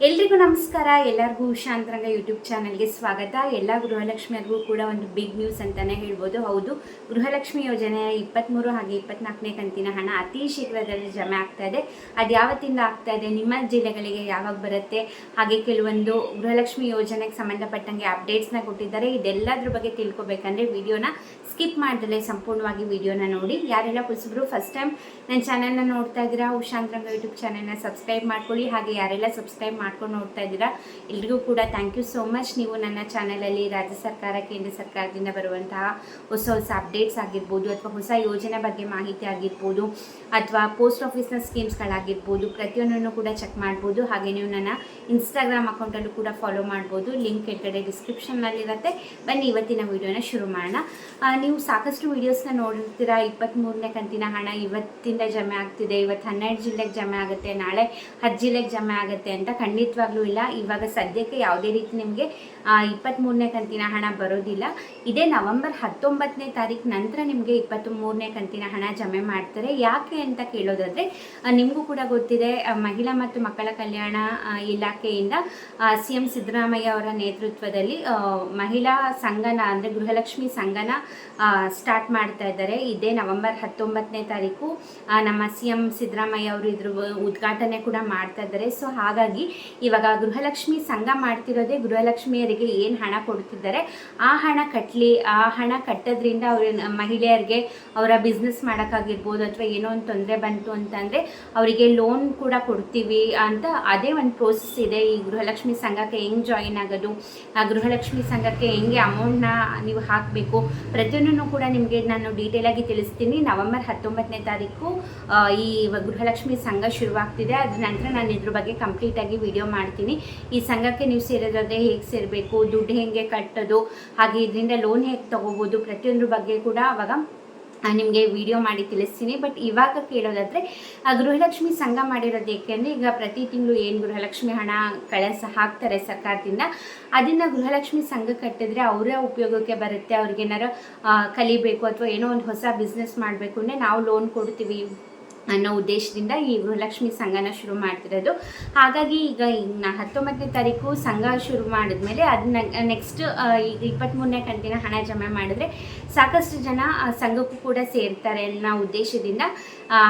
ಎಲ್ರಿಗೂ ನಮಸ್ಕಾರ. ಎಲ್ಲರಿಗೂ ಶಾಂತರಂಗ ಯೂಟ್ಯೂಬ್ ಚಾನಲ್ಗೆ ಸ್ವಾಗತ. ಎಲ್ಲ ಗೃಹಲಕ್ಷ್ಮಿಯರಿಗೂ ಕೂಡ ಒಂದು ಬಿಗ್ ನ್ಯೂಸ್ ಅಂತಲೇ ಹೇಳ್ಬೋದು. ಹೌದು, ಗೃಹಲಕ್ಷ್ಮಿ ಯೋಜನೆಯ ಇಪ್ಪತ್ತ್ಮೂರು ಹಾಗೆ ಇಪ್ಪತ್ನಾಲ್ಕನೇ ಕಂತಿನ ಹಣ ಅತಿ ಶೀಘ್ರದಲ್ಲಿ ಜಮೆ ಆಗ್ತಾ ಇದೆ. ಅದು ಯಾವತ್ತಿಂದ ಆಗ್ತಾ ಇದೆ? ನಿಮ್ಮ ಜಿಲ್ಲೆಗಳಿಗೆ ಯಾವಾಗ ಬರುತ್ತೆ? ಹಾಗೆ ಕೆಲವೊಂದು ಗೃಹಲಕ್ಷ್ಮಿ ಯೋಜನೆಗೆ ಸಂಬಂಧಪಟ್ಟಂಗೆ ಅಪ್ಡೇಟ್ಸ್ನ ಕೊಟ್ಟಿದ್ದಾರೆ. ಇದೆಲ್ಲದ್ರ ಬಗ್ಗೆ ತಿಳ್ಕೊಬೇಕಂದ್ರೆ ವಿಡಿಯೋನ ಸ್ಕಿಪ್ ಮಾಡ್ದಲೆ ಸಂಪೂರ್ಣವಾಗಿ ವಿಡಿಯೋನ ನೋಡಿ. ಯಾರೆಲ್ಲ ಹೊಸಬ್ರು ಫಸ್ಟ್ ಟೈಮ್ ನನ್ನ ಚಾನಲ್ನ ನೋಡ್ತಾ ಇದ್ದೀರಾ, ಉಷಾಂತರಂಗ ಯೂಟ್ಯೂಬ್ ಚಾನಲ್ನ ಸಬ್ಸ್ಕ್ರೈಬ್ ಮಾಡ್ಕೊಳ್ಳಿ. ಹಾಗೆ ಯಾರೆಲ್ಲ ಸಬ್ಸ್ಕ್ರೈಬ್ ಮಾಡ್ಕೊಂಡು ನೋಡ್ತಾ ಇದ್ದೀರಾ? ಎಲ್ರಿಗೂ ಕೂಡ ಥ್ಯಾಂಕ್ ಯು ಸೋ ಮಚ್ ನೀವು ನನ್ನ ಚಾನಲಲ್ಲಿ ರಾಜ್ಯ ಸರ್ಕಾರ, ಕೇಂದ್ರ ಸರ್ಕಾರದಿಂದ ಬರುವಂತಹ ಹೊಸ ಹೊಸ ಅಪ್ಡೇಟ್ಸ್ ಆಗಿರ್ಬೋದು ಅಥವಾ ಹೊಸ ಯೋಜನೆ ಬಗ್ಗೆ ಮಾಹಿತಿ ಆಗಿರ್ಬೋದು ಅಥವಾ ಪೋಸ್ಟ್ ಆಫೀಸ್ನ ಸ್ಕೀಮ್ಸ್ಗಳಾಗಿರ್ಬೋದು ಪ್ರತಿಯೊಂದನ್ನು ಕೂಡ ಚೆಕ್ ಮಾಡ್ಬೋದು. ಹಾಗೆ ನೀವು ನನ್ನ ಇನ್ಸ್ಟಾಗ್ರಾಮ್ ಅಕೌಂಟಲ್ಲೂ ಕೂಡ ಫಾಲೋ ಮಾಡ್ಬೋದು. ಲಿಂಕ್ ಕೆಳಗಡೆ ಡಿಸ್ಕ್ರಿಪ್ಷನ್ನಲ್ಲಿರುತ್ತೆ ಬನ್ನಿ ಇವತ್ತಿನ ವಿಡಿಯೋನ ಶುರು ಮಾಡೋಣ. ನೀವು ಸಾಕಷ್ಟು ವೀಡಿಯೋಸ್ನ ನೋಡಿರ್ತೀರಾ? ಇಪ್ಪತ್ತ್ಮೂರನೇ ಕಂತಿನ ಹಣ ಇವತ್ತಿಂದ ಜಮೆ ಆಗ್ತಿದೆ. ಇವತ್ತು ಹನ್ನೆರಡು ಜಿಲ್ಲೆಗೆ ಜಮೆ ಆಗುತ್ತೆ. ನಾಳೆ ಹತ್ತು ಜಿಲ್ಲೆಗೆ ಜಮೆ ಆಗುತ್ತೆ ಅಂತ ಖಂಡಿತವಾಗ್ಲೂ ಇಲ್ಲ. ಇವಾಗ ಸದ್ಯಕ್ಕೆ ಯಾವುದೇ ರೀತಿ ನಿಮಗೆ ಇಪ್ಪತ್ತ್ಮೂರನೇ ಕಂತಿನ ಹಣ ಬರೋದಿಲ್ಲ. ಇದೇ ನವೆಂಬರ್ ಹತ್ತೊಂಬತ್ತನೇ ತಾರೀಕು ನಂತರ ನಿಮಗೆ ಇಪ್ಪತ್ತ್ ಮೂರನೇ ಕಂತಿನ ಹಣ ಜಮೆ ಮಾಡ್ತಾರೆ. ಯಾಕೆ ಅಂತ ಕೇಳೋದಾದರೆ ನಿಮಗೂ ಕೂಡ ಗೊತ್ತಿದೆ ಮಹಿಳಾ ಮತ್ತು ಮಕ್ಕಳ ಕಲ್ಯಾಣ ಇಲಾಖೆಯಿಂದ ಸಿ ಎಂ ಸಿದ್ದರಾಮಯ್ಯ ಅವರ ನೇತೃತ್ವದಲ್ಲಿ ಮಹಿಳಾ ಸಂಘನ, ಅಂದರೆ ಗೃಹಲಕ್ಷ್ಮಿ ಸಂಘನ ಸ್ಟಾರ್ಟ್ ಮಾಡ್ತಾ ಇದ್ದಾರೆ. ಇದೇ ನವೆಂಬರ್ ಹತ್ತೊಂಬತ್ತನೇ ತಾರೀಕು ನಮ್ಮ ಸಿ ಎಂ ಸಿದ್ದರಾಮಯ್ಯ ಅವರು ಇದ್ರ ಉದ್ಘಾಟನೆ ಕೂಡ ಮಾಡ್ತಾ ಇದ್ದಾರೆ. ಸೊ, ಹಾಗಾಗಿ ಇವಾಗ ಗೃಹಲಕ್ಷ್ಮಿ ಸಂಘ ಮಾಡ್ತಿರೋದೇ ಗೃಹಲಕ್ಷ್ಮಿಯರಿಗೆ ಏನು ಹಣ ಕೊಡ್ತಿದ್ದಾರೆ? ಆ ಹಣ ಕಟ್ಟಲಿ ಆ ಹಣ ಕಟ್ಟೋದ್ರಿಂದ ಅವ್ರ ಮಹಿಳೆಯರಿಗೆ ಅವರ ಬಿಸ್ನೆಸ್ ಮಾಡೋಕ್ಕಾಗಿರ್ಬೋದು ಅಥವಾ ಏನೋ ಒಂದು ತೊಂದರೆ ಬಂತು ಅಂತಂದರೆ ಅವರಿಗೆ ಲೋನ್ ಕೂಡ ಕೊಡ್ತೀವಿ ಅಂತ ಅದೇ ಒಂದು ಪ್ರೋಸೆಸ್ ಇದೆ. ಈ ಗೃಹಲಕ್ಷ್ಮಿ ಸಂಘಕ್ಕೆ ಹೆಂಗೆ ಜಾಯಿನ್ ಆಗೋದು? ಆ ಗೃಹಲಕ್ಷ್ಮಿ ಸಂಘಕ್ಕೆ ಹೆಂಗೆ ಅಮೌಂಟ್ನ ನೀವು ಹಾಕಬೇಕು? ಪ್ರತಿಯೊಂದನ್ನು ಕೂಡ ನಿಮಗೆ ನಾನು ಡೀಟೇಲಾಗಿ ತಿಳಿಸ್ತೀನಿ. ನವೆಂಬರ್ ಹತ್ತೊಂಬತ್ತನೇ ತಾರೀಕು ಈ ಗೃಹಲಕ್ಷ್ಮಿ ಸಂಘ ಶುರುವಾಗ್ತಿದೆ. ಅದ ನಂತರ ನಾನು ಇದ್ರ ಬಗ್ಗೆ ಕಂಪ್ಲೀಟಾಗಿ ಮಾಡ್ತೀನಿ. ಈ ಸಂಘಕ್ಕೆ ನೀವು ಸೇರೋದಾದರೆ ಹೇಗೆ ಸೇರಬೇಕು? ದುಡ್ಡು ಹೇಗೆ ಕಟ್ಟೋದು? ಹಾಗೆ ಇದರಿಂದ ಲೋನ್ ಹೇಗೆ ತೊಗೋಬೋದು? ಪ್ರತಿಯೊಂದ್ರ ಬಗ್ಗೆ ಕೂಡ ಅವಾಗ ನಿಮಗೆ ವಿಡಿಯೋ ಮಾಡಿ ತಿಳಿಸ್ತೀನಿ. ಬಟ್ ಇವಾಗ ಕೇಳೋದಾದರೆ ಗೃಹಲಕ್ಷ್ಮಿ ಸಂಘ ಮಾಡಿರೋದು ಏಕೆಂದರೆ ಈಗ ಪ್ರತಿ ತಿಂಗಳು ಏನು ಗೃಹಲಕ್ಷ್ಮಿ ಹಣ ಕಳಸ ಹಾಕ್ತಾರೆ ಸರ್ಕಾರದಿಂದ, ಅದನ್ನು ಗೃಹಲಕ್ಷ್ಮಿ ಸಂಘ ಕಟ್ಟಿದ್ರೆ ಅವರ ಉಪಯೋಗಕ್ಕೆ ಬರುತ್ತೆ. ಅವ್ರಿಗೇನಾರು ಕಲಿಬೇಕು ಅಥವಾ ಏನೋ ಒಂದು ಹೊಸ ಬಿಸ್ನೆಸ್ ಮಾಡಬೇಕು ಅಂದರೆ ನಾವು ಲೋನ್ ಕೊಡ್ತೀವಿ. ಅನ್ನೋ ಉದ್ದೇಶದಿಂದ ಈ ಗೃಹಲಕ್ಷ್ಮಿ ಸಂಘನ ಶುರು ಮಾಡ್ತಿರೋದು. ಹಾಗಾಗಿ ಈಗ ಇನ್ನು ಹತ್ತೊಂಬತ್ತನೇ ತಾರೀಕು ಸಂಘ ಶುರು ಮಾಡಿದ್ಮೇಲೆ ಅದನ್ನ ನೆಕ್ಸ್ಟ್ ಈಗ ಇಪ್ಪತ್ತ್ಮೂರನೇ ಕಂತಿನ ಹಣ ಜಮೆ ಮಾಡಿದ್ರೆ ಸಾಕಷ್ಟು ಜನ ಸಂಘಕ್ಕೂ ಕೂಡ ಸೇರ್ತಾರೆ ಅನ್ನೋ ಉದ್ದೇಶದಿಂದ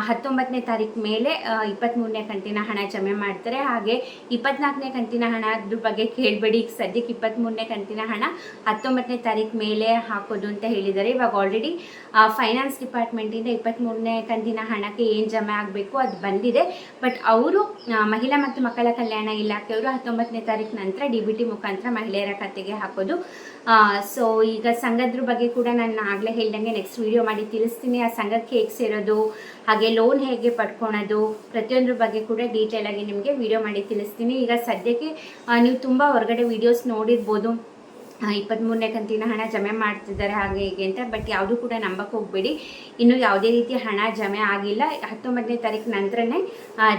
ಹತ್ತೊಂಬತ್ತನೇ ತಾರೀಕು ಮೇಲೆ ಇಪ್ಪತ್ತ್ಮೂರನೇ ಕಂತಿನ ಹಣ ಜಮೆ ಮಾಡ್ತಾರೆ. ಹಾಗೆ ಇಪ್ಪತ್ನಾಲ್ಕನೇ ಕಂತಿನ ಹಣ ಅದ್ರ ಬಗ್ಗೆ ಕೇಳಬೇಡಿ. ಈಗ ಸದ್ಯಕ್ಕೆ ಇಪ್ಪತ್ತ್ಮೂರನೇ ಕಂತಿನ ಹಣ ಹತ್ತೊಂಬತ್ತನೇ ತಾರೀಕು ಮೇಲೆ ಹಾಕೋದು ಅಂತ ಹೇಳಿದ್ದಾರೆ. ಇವಾಗ ಆಲ್ರೆಡಿ ಫೈನಾನ್ಸ್ ಡಿಪಾರ್ಟ್ಮೆಂಟಿಂದ ಇಪ್ಪತ್ತ್ಮೂರನೇ ಕಂತಿನ ಹಣಕ್ಕೆ ಏನು ಜಮೆ ಆಗಬೇಕು, ಅದು ಬಂದಿದೆ. ಬಟ್ ಅವರು ಮಹಿಳಾ ಮತ್ತು ಮಕ್ಕಳ ಕಲ್ಯಾಣ ಇಲಾಖೆಯವರು ಹತ್ತೊಂಬತ್ತನೇ ತಾರೀಕು ನಂತರ ಡಿ ಬಿ ಟಿ ಮುಖಾಂತರ ಮಹಿಳೆಯರ ಖಾತೆಗೆ ಹಾಕೋದು. ಸೊ ಈಗ ಸಂಘದ್ರ ಬಗ್ಗೆ ಕೂಡ ನಾನು ಆಗಲೇ ಹೇಳ್ದಂಗೆ ನೆಕ್ಸ್ಟ್ ವಿಡಿಯೋ ಮಾಡಿ ತಿಳಿಸ್ತೀನಿ. ಆ ಸಂಘಕ್ಕೆ ಹೇಗೆ ಸೇರೋದು, ಹಾಗೆ ಲೋನ್ ಹೇಗೆ ಪಡ್ಕೊಳೋದು, ಪ್ರತಿಯೊಂದ್ರ ಬಗ್ಗೆ ಕೂಡ ಡೀಟೇಲ್ ಆಗಿ ನಿಮಗೆ ವಿಡಿಯೋ ಮಾಡಿ ತಿಳಿಸ್ತೀನಿ. ಈಗ ಸದ್ಯಕ್ಕೆ ನೀವು ತುಂಬ ಹೊರಗಡೆ ವಿಡಿಯೋಸ್ ನೋಡಿರ್ಬೋದು. ಇಪ್ಪತ್ತ್ಮೂರನೇ ಕಂತಿನ ಹಣ ಜಮೆ ಮಾಡ್ತಿದ್ದಾರೆ ಹಾಗೆ ಹೀಗೆ ಅಂತ ಬಟ್ ಯಾವುದೂ ಕೂಡ ನಂಬಕ್ಕೆ ಹೋಗಬೇಡಿ. ಇನ್ನು ಯಾವುದೇ ರೀತಿಯ ಹಣ ಜಮೆ ಆಗಿಲ್ಲ. ಹತ್ತೊಂಬತ್ತನೇ ತಾರೀಕು ನಂತರನೇ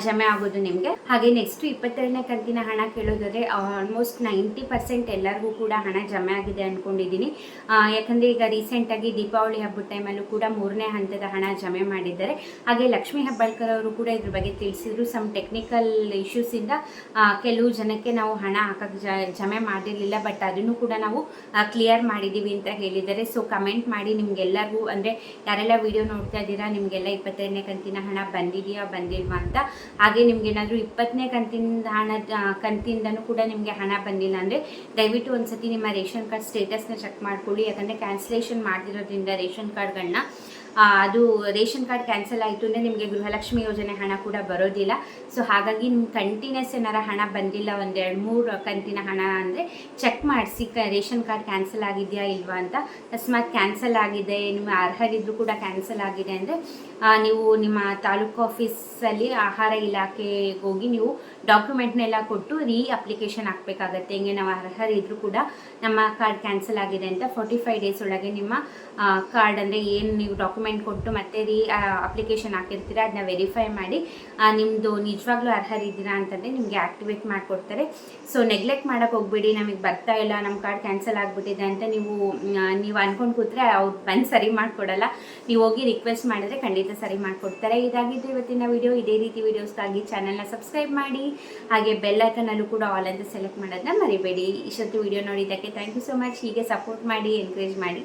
ಜಮೆ ಆಗೋದು ನಿಮಗೆ. ಹಾಗೆ ನೆಕ್ಸ್ಟ್ ಇಪ್ಪತ್ತೆರಡನೇ ಕಂತಿನ ಹಣ ಕೇಳೋದಾದರೆ ಆಲ್ಮೋಸ್ಟ್ ನೈಂಟಿ ಪರ್ಸೆಂಟ್ ಎಲ್ಲರಿಗೂ ಕೂಡ ಹಣ ಜಮೆ ಆಗಿದೆ ಅಂದ್ಕೊಂಡಿದ್ದೀನಿ ಯಾಕಂದರೆ ಈಗ ರೀಸೆಂಟಾಗಿ ದೀಪಾವಳಿ ಹಬ್ಬದ ಟೈಮಲ್ಲೂ ಕೂಡ ಮೂರನೇ ಹಂತದ ಹಣ ಜಮೆ ಮಾಡಿದ್ದಾರೆ. ಹಾಗೆ ಲಕ್ಷ್ಮೀ ಹೆಬ್ಬಾಳ್ಕರ್ ಅವರು ಕೂಡ ಇದ್ರ ಬಗ್ಗೆ ತಿಳಿಸಿದ್ರು. ಸಮ್ ಟೆಕ್ನಿಕಲ್ ಇಶ್ಯೂಸಿಂದ ಕೆಲವು ಜನಕ್ಕೆ ನಾವು ಹಣ ಹಾಕಕ್ಕೆ ಜಮೆ ಮಾಡಿರಲಿಲ್ಲ ಬಟ್ ಅದನ್ನು ಕೂಡ ನಾವು ಕ್ಲಿಯರ್ ಮಾಡಿದ್ದೀವಿ ಅಂತ ಹೇಳಿದ್ದಾರೆ. ಸೊ ಕಮೆಂಟ್ ಮಾಡಿ ನಿಮಗೆಲ್ಲರಿಗೂ, ಅಂದರೆ ಯಾರೆಲ್ಲ ವಿಡಿಯೋ ನೋಡ್ತಾ ಇದ್ದೀರಾ, ನಿಮಗೆಲ್ಲ ಇಪ್ಪತ್ತೆರಡನೇ ಕಂತಿನ ಹಣ ಬಂದಿದೆಯಾ, ಬಂದಿಲ್ವಾ ಅಂತ. ಹಾಗೆ ನಿಮಗೇನಾದರೂ ಇಪ್ಪತ್ತನೇ ಕಂತಿನ ಹಣದ ಕಂತಿಂದನೂ ಕೂಡ ನಿಮಗೆ ಹಣ ಬಂದಿಲ್ಲ ಅಂದರೆ ದಯವಿಟ್ಟು ಒಂದ್ಸತಿ ನಿಮ್ಮ ರೇಷನ್ ಕಾರ್ಡ್ ಸ್ಟೇಟಸ್ನ ಚೆಕ್ ಮಾಡ್ಕೊಳ್ಳಿ. ಯಾಕಂದರೆ ಕ್ಯಾನ್ಸಲೇಷನ್ ಮಾಡಿರೋದ್ರಿಂದ ರೇಷನ್ ಕಾರ್ಡ್ಗಳನ್ನ ಅದು ರೇಷನ್ ಕಾರ್ಡ್ ಕ್ಯಾನ್ಸಲ್ ಆಯಿತು ಅಂದರೆ ನಿಮಗೆ ಗೃಹಲಕ್ಷ್ಮಿ ಯೋಜನೆ ಹಣ ಕೂಡ ಬರೋದಿಲ್ಲ. ಸೊ ಹಾಗಾಗಿ ನಿಮ್ಮ ಕಂಟಿನ್ಯೂಸ್ ಏನಾರ ಹಣ ಬಂದಿಲ್ಲ ಒಂದು ಎರಡು ಮೂರು ಕಂತಿನ ಹಣ ಅಂದರೆ ಚೆಕ್ ಮಾಡಿಸಿ, ಕ, ರೇಷನ್ ಕಾರ್ಡ್ ಕ್ಯಾನ್ಸಲ್ ಆಗಿದೆಯಾ ಇಲ್ವಾ ಅಂತ. ಅಕಸ್ಮಾತ್ ಕ್ಯಾನ್ಸಲ್ ಆಗಿದೆ, ನಿಮ್ಮ ಅರ್ಹರಿದ್ರು ಕೂಡ ಕ್ಯಾನ್ಸಲ್ ಆಗಿದೆ ಅಂದರೆ ನೀವು ನಿಮ್ಮ ತಾಲೂಕು ಆಫೀಸಲ್ಲಿ ಆಹಾರ ಇಲಾಖೆಗೆ ಹೋಗಿ ನೀವು ಡಾಕ್ಯುಮೆಂಟ್ನೆಲ್ಲ ಕೊಟ್ಟು ರೀ ಅಪ್ಲಿಕೇಶನ್ ಹಾಕಬೇಕಾಗತ್ತೆ. ಹಿಂಗೆ ನಾವು ಅರ್ಹರಿದ್ರು ಕೂಡ ನಮ್ಮ ಕಾರ್ಡ್ ಕ್ಯಾನ್ಸಲ್ ಆಗಿದೆ ಅಂತ ಫೋರ್ಟಿ ಫೈವ್ ಡೇಸ್ ಒಳಗೆ ನಿಮ್ಮ ಕಾರ್ಡ್ ಅಂದರೆ ಏನು ನೀವು ಡಾಕ್ಯುಮೆಂಟ್ ಕೊಟ್ಟು ಮತ್ತೆ ರೀ ಅಪ್ಲಿಕೇಶನ್ ಹಾಕಿರ್ತೀರ ಅದನ್ನ ವೆರಿಫೈ ಮಾಡಿ ನಿಮ್ಮದು ನಿಜವಾಗ್ಲೂ ಅರ್ಹರಿದ್ದೀರಾ ಅಂತಂದರೆ ನಿಮಗೆ ಆ್ಯಕ್ಟಿವೇಟ್ ಮಾಡಿಕೊಡ್ತಾರೆ. ಸೊ ನೆಗ್ಲೆಕ್ಟ್ ಮಾಡೋಕ್ಕೆ ಹೋಗ್ಬೇಡಿ, ನಮಗೆ ಬರ್ತಾ ಇಲ್ಲ ನಮ್ಮ ಕಾರ್ಡ್ ಕ್ಯಾನ್ಸಲ್ ಆಗಿಬಿಟ್ಟಿದೆ ಅಂತ ನೀವು ನೀವು ಅಂದ್ಕೊಂಡು ಕೂತ್ರೆ ಅವ್ರು ಬಂದು ಸರಿ ಮಾಡಿಕೊಡಲ್ಲ. ನೀವು ಹೋಗಿ ರಿಕ್ವೆಸ್ಟ್ ಮಾಡಿದ್ರೆ ಖಂಡಿತ ಸರಿ ಮಾಡಿಕೊಡ್ತಾರೆ. ಇದಾಗಿದ್ದು ಇವತ್ತಿನ ವಿಡಿಯೋ ಇದೇ ರೀತಿ ವೀಡಿಯೋಸ್ಗಾಗಿ ಚಾನಲ್ನ ಸಬ್ಸ್ಕ್ರೈಬ್ ಮಾಡಿ. ಹಾಗೆ ಬೆಲ್ ಐಕನಲ್ಲೂ ಕೂಡ ಆಲ್ ಅಂತ ಸೆಲೆಕ್ಟ್ ಮಾಡೋದನ್ನ ಮರಿಬೇಡಿ. ಇಷ್ಟೊತ್ತು ವಿಡಿಯೋ ನೋಡಿದ್ದಕ್ಕೆ ಥ್ಯಾಂಕ್ ಯು ಸೊ ಮಚ್ ಹೀಗೆ ಸಪೋರ್ಟ್ ಮಾಡಿ ಎನ್ಕರೇಜ್ ಮಾಡಿ.